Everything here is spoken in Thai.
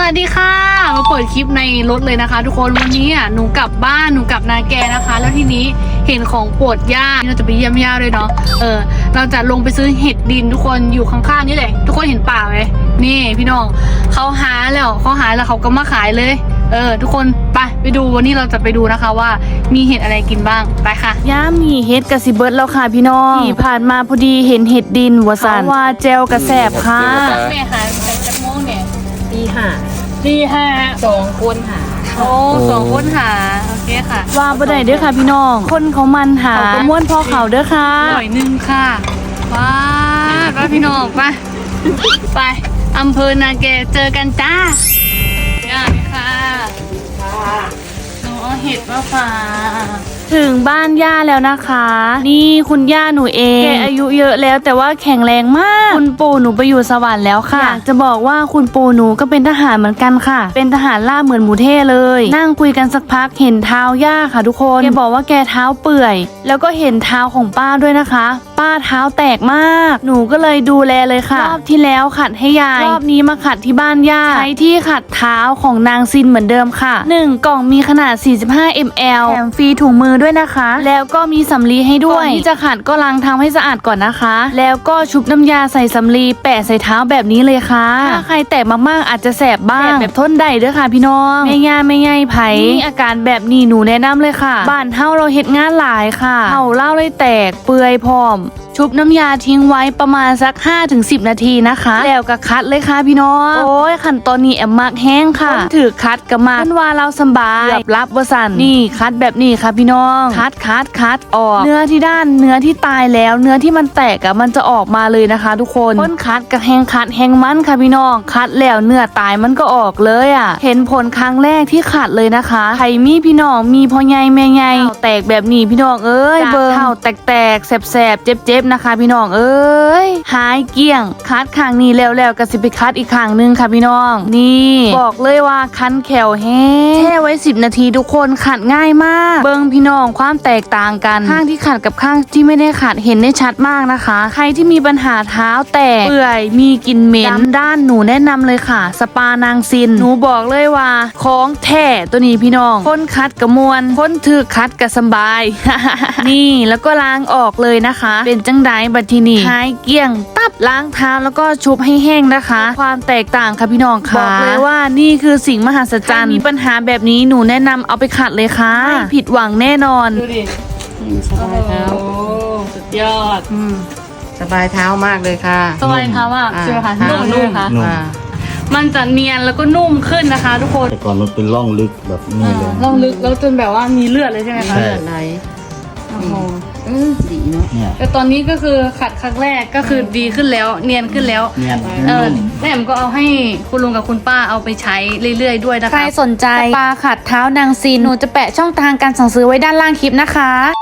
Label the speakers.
Speaker 1: วัสดีค่ะ มาเปิดคลิปในรถเลยนะคะ ทุกคนวันนี้อะหนูกลับบ้านหนูกลับนาแกนะคะ แล้วทีนี้เห็นของโปวดย่าเราจะไปเยี่ยมย่าด้วยเนาะเออ เราจะลงไปซื้อเห็ดดินทุกคนอยู่ข้างๆนี่แหละทุกคนเห็นป่าไหมนี่พี่น้องเขาหาแล้วเขาหาแล้วเขาก็มาขายเลย เออ ทุกคนไปไปดูวันนี้เราจะไปดูนะคะว่ามีเห็ดอะไรกินบ้างไปค่ะ
Speaker 2: ย่ามีเฮ็ดกะสิเบิดแล้วค่ะพี่น้องที่ผ่านมาพอดีเห็นเห็ดดินวัวสันว่าแจวกระแสบค่ะ
Speaker 1: แม่ค่ะ เป็นจักโมงเนี่ย
Speaker 3: ตีห้า
Speaker 1: ดีห้า
Speaker 3: สองคนหา
Speaker 1: โอ้สองคนหา โอเคค่ะ
Speaker 2: ว่าบ่ได้เด้อค่ะพี่น้อง คนเขามันหาเขาก็ม่วนพอเขาเด้อค่ะ
Speaker 1: หน่อยหนึงค่ะว้าไปพี่น้องไปไปอำเภอนาแกเจอกันจ้าย่านี่ค่ะหนูเอาเห็ดมาฝาก
Speaker 2: ถึงบ้านย่าแล้วนะคะ นี่คุณย่าหนูเองแกอายุเยอะแล้วแต่ว่าแข็งแรงมาก คุณปู่หนูไปอยู่สวรรค์แล้วค่ะอยากจะบอกว่าคุณปู่หนูก็เป็นทหารเหมือนกันค่ะ เป็นทหารล่าเหมือนหมูเท่เลย นั่งคุยกันสักพักเห็นเท้าย่าค่ะทุกคนแกบอกว่าแกเท้าเปื่อย แล้วก็เห็นเท้าของป้าด้วยนะคะ ป้าเท้าแตกมาก หนูก็เลยดูแลเลยค่ะ รอบที่แล้วขัดให้ยาย รอบนี้มาขัดที่บ้านย่าใช้ที่ขัดเท้าของนางซินเหมือนเดิมค่ะ 1 กล่องมีขนาด 45 ml แถมฟรีถุงมือด้วยนะคะ แล้วก็มีสำลีให้ด้วยก่อนที่จะขัดก็ล้างเท้าให้สะอาดก่อนนะคะ แล้วก็ชุบน้ำยาใส่สำลีแปะใส่เท้าแบบนี้เลยค่ะถ้าใครแตกมากๆอาจจะแสบบ้างแบบทนได้เด้อค่ะพี่น้องไม่ง่ายไม่ง่ายไผมีอาการแบบนี้หนูแนะนำเลยค่ะบ้านเฮาเราเฮ็ดงานหลายค่ะเฮาเล่าเลยแตกเปื่อยพร้อมชุบน้ำยาทิ้งไว้ประมาณสัก 5-10 นาทีนะคะ แล้วก็คัดเลยค่ะพี่น้อง โอ้ยขั้นตอนนี้แอมมักแห้งค่ะถือคัดกระมาเพื่อนว่าเราสบายเกือบรับวสันนี่คัดแบบนี้ค่ะพี่น้อง คัดคัดคัดออก เนื้อที่ด้านเนื้อที่ตายแล้ว เนื้อที่มันแตกอะมันจะออกมาเลยนะคะ ทุกคนคนคัดกับแห้งคัดแห้งมันค่ะพี่น้อง คัดแล้วเนื้อตายมันก็ออกเลยอะเห็นผลครั้งแรกที่ขัดเลยนะคะใครมีพี่น้องมีพ่อใหญ่แม่ใหญ่แตกแบบนี้พี่น้องเอ้ยเบิ่งเท่าแตกๆแสบๆเจ็บๆนะคะพี่น้องเอ้ยหายเกี้ยงคัดข้างนี้แล้วแล้วก็สิไปคัดอีกข้างหนึงค่ะพี่น้อง นี่บอกเลยว่าคันแขวแห้งแช่ไว้ 10 นาทีทุกคนขัดง่ายมาก เบิ่งพี่น้องความแตกต่างกันข้างที่ขัดกับข้างที่ไม่ได้ขัดเห็นได้ชัดมากนะคะ ใครที่มีปัญหาเท้าแตกเปื่อยมีกลิ่นเหม็นด้านหนูแนะนำเลยค่ะ สปานางซิน หนูบอกเลยว่าของแท้ตัวนี้พี่น้องคนคัดกระมวลคนถือคัดกระสบาย นี่แล้วก็ล้างออกเลยนะคะ เป็นจงไดบัดทีนี่หายเกลี้ยงตับล้างเท้าแล้วก็ชุบให้แห้งนะคะ ความแตกต่างค่ะพี่น้องค่ะบอกเลยว่านี่คือสิ่งมหัศจรรย์มีปัญหาแบบนี้หนูแนะนำเอาไปขัดเลยค่ะไม่ผิดหวังแน่นอน
Speaker 1: ดูดิ
Speaker 3: สบายเท้า
Speaker 1: โอ้สุดยอด
Speaker 3: อืมสบายเท้ามากเลยค่ะ
Speaker 1: สบายเท้ามาก
Speaker 3: อ่า
Speaker 1: ใช่ไหมคะ
Speaker 3: เท้า
Speaker 1: นุ่ม
Speaker 3: นุ่
Speaker 1: นุ่
Speaker 3: ม
Speaker 1: มค่ะ
Speaker 4: นุ่ม
Speaker 3: อ่า
Speaker 1: มันจะเนียนแล้วก็นุ่มขึ้นนะคะ ทุกคน
Speaker 4: แต่ก่อนมันเป็นร่องลึกแบบนี้เลย
Speaker 1: ลองลึกแล้วจนแบบว่ามีเลือดเลยใช่ไหมคะ
Speaker 4: ใช่
Speaker 3: เลือดไหล
Speaker 1: โอ้โห
Speaker 3: เออดีเนาะ
Speaker 4: เนี่ย
Speaker 1: แต่ตอนนี้ก็คือขัดครั้งแรกก็คือดีขึ้นแล้ว เนียนขึ้นแล้ว
Speaker 4: เนี่ย
Speaker 1: เออแม่แอมก็เอาให้คุณลุงกับคุณป้าเอาไปใช้เรื่อยๆด้วยนะคะ
Speaker 2: ใครสนใจ ปลาขัดเท้านางซินหนูจะแปะช่องทางการสั่งซื้อไว้ด้านล่างคลิปนะคะ